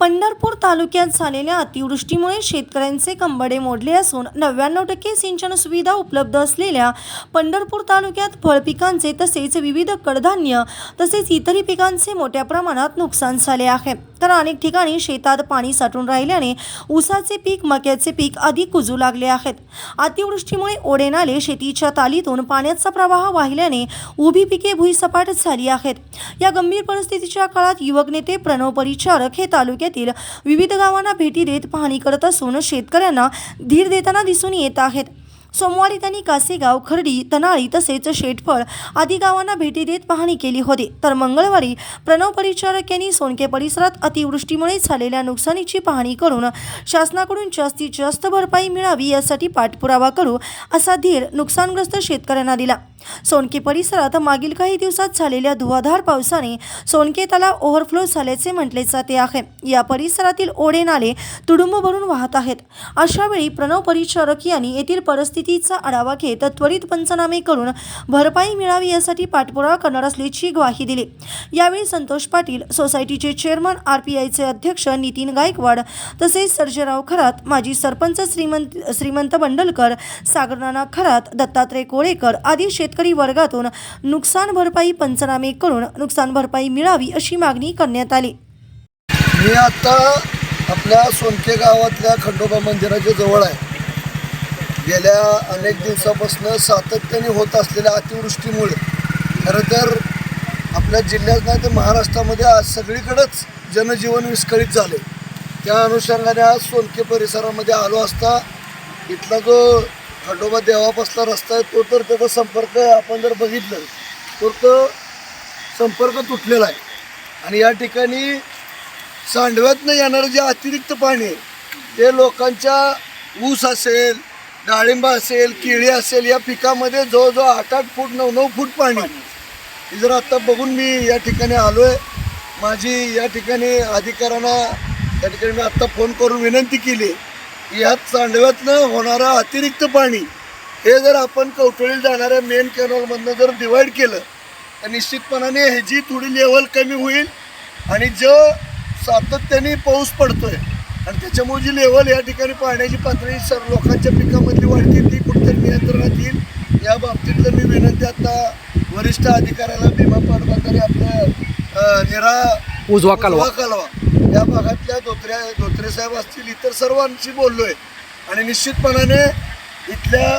पंढरपूर तालुक्यात झालेल्या अतिवृष्टीमुळे शेतकऱ्यांचे कंबडे मोडले असून नव्याण्णव टक्के सिंचन सुविधा उपलब्ध असलेल्या पंढरपूर तालुक्यात फळपिकांचे तसेच विविध कडधान्य तसेच इतरही पिकांचे मोठ्या प्रमाणात नुकसान झाले आहे. तर अनेक ठिकाणी शेतात पाणी साठून राहिल्याने ऊसाचे पीक मक्याचे पीक अधिक कुजू लागले आहेत. अतिवृष्टीमुळे ओढे नाले शेतीच्या तालीतून पाण्याचा प्रवाह वाहिल्याने उभी पिके भुईसपाट झाली आहेत. या गंभीर परिस्थितीच्या काळात युवक नेते प्रणव परिचारक हे तालुक्यात तालुक्यातील विविध गावांना भेटी देत पाहणी करत असून शेतकऱ्यांना धीर देताना दिसून येत आहेत. सोमवारी त्यांनी कासेगाव खर्डी तनाळी तसेच शेटफळ आदी गावांना भेटी देत पाहणी केली होती. तर मंगळवारी प्रणव परिचारक यांनी सोनके परिसरात अतिवृष्टीमुळे झालेल्या नुकसानीची पाहणी करून शासनाकडून जास्तीत जास्त भरपाई मिळावी यासाठी पाठपुरावा करू असा धीर नुकसानग्रस्त शेतकऱ्यांना दिला. सोनके परिसरात मागील काही दिवसात झालेल्या धुवाधार पावसाने सोनके तलाव ओव्हरफ्लो झाल्याचे म्हटले जाते आहे. या परिसरातील ओढे नाले तुडुंब भरून वाहत आहेत. अशावेळी प्रणव परिचारक यांनी येथील परिस्थिती परिस्थितीचा आढावा घेत त्वरित पंचनामे करून भरपाई मिळावी यासाठी पाठपुरावा करणार असल्याची ग्वाही दिली. यावेळी संतोष पाटील सोसायटीचे चेअरमन आर पी आयचे अध्यक्ष नितीन गायकवाड तसेच सर्जेराव खरात माजी सरपंच श्रीमंत श्रीमंत बंडलकर सागरनाना खरात दत्तात्रय कोळेकर आदी शेतकरी वर्गातून नुकसान भरपाई पंचनामे करून नुकसान भरपाई मिळावी अशी मागणी करण्यात आली. मी आता आपल्या सोनके गावातल्या खंडोबा मंदिराच्या जवळ आहे. गेल्या अनेक दिवसापासून सातत्याने होत असलेल्या अतिवृष्टीमुळे खरं तर आपल्या जिल्ह्यात नाही तर महाराष्ट्रामध्ये आज सगळीकडंच जनजीवन विस्कळीत झाले. त्या अनुषंगाने आज सोनके परिसरामध्ये आलो असता इथला जो खंडोबा देवापासला रस्ता आहे तो तर त्याचा संपर्क आपण जर बघितलं तर तो संपर्क तुटलेला आहे. आणि या ठिकाणी सांडव्यातनं येणारं जे अतिरिक्त पाणी आहे ते लोकांच्या ऊस असेल डाळिंब असेल केळी असेल या पिकामध्ये जवळजवळ आठ आठ फूट नऊ नऊ फूट पाणी. जर आत्ता बघून मी या ठिकाणी आलो आहे माझी या ठिकाणी अधिकाऱ्यांना या ठिकाणी मी आत्ता फोन करून विनंती केली की ह्यात होणारा होणारं अतिरिक्त पाणी हे जर आपण कवटळीला जाणाऱ्या मेन कॅनॉलमधनं जर डिवाईड केलं तर निश्चितपणाने ह्याची थोडी लेवल कमी होईल आणि जो सातत्याने पाऊस पडतो आहे आणि त्याच्यामुळे जी लेवल या ठिकाणी पाण्याची पातळी सर लोकांच्या पिकामधली वाढती ती कुठेतरी नियंत्रणात येईल. या बाबतीतलं मी विनंती आता वरिष्ठ अधिकाऱ्याला भीमा पाटबंधारे आपल्या निरा उजवा कालवा. कालवा. या भागातल्या धोत्र्या धोत्रे साहेब असतील इतर सर्वांशी बोललोय. आणि निश्चितपणाने इथल्या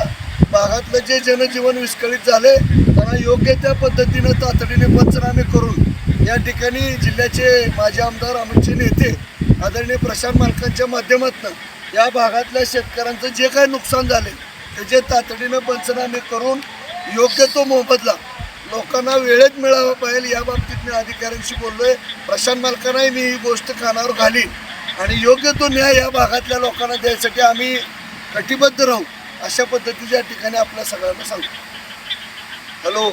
भागातलं जे जनजीवन विस्कळीत झाले त्यांना योग्य त्या पद्धतीनं तातडीने पंचनामे करून या ठिकाणी जिल्ह्याचे माजी आमदार आमचे नेते आदरणीय प्रशांत मालकांच्या माध्यमातून या भागातल्या शेतकऱ्यांचं जे काही नुकसान झाले त्याचे तातडीनं पंचनामे करून योग्य तो मोबदला लोकांना वेळेत मिळावा पाहिजे या बाबतीत मी अधिकाऱ्यांशी बोललो आहे प्रशांत मालकांनाही मी ही गोष्ट कानावर घालीन आणि योग्य तो न्याय या भागातल्या लोकांना द्यायसाठी आम्ही कटिबद्ध राहू. अशा पद्धतीच्या ठिकाणी आपल्या सगळ्यांना सांगतो. हॅलो.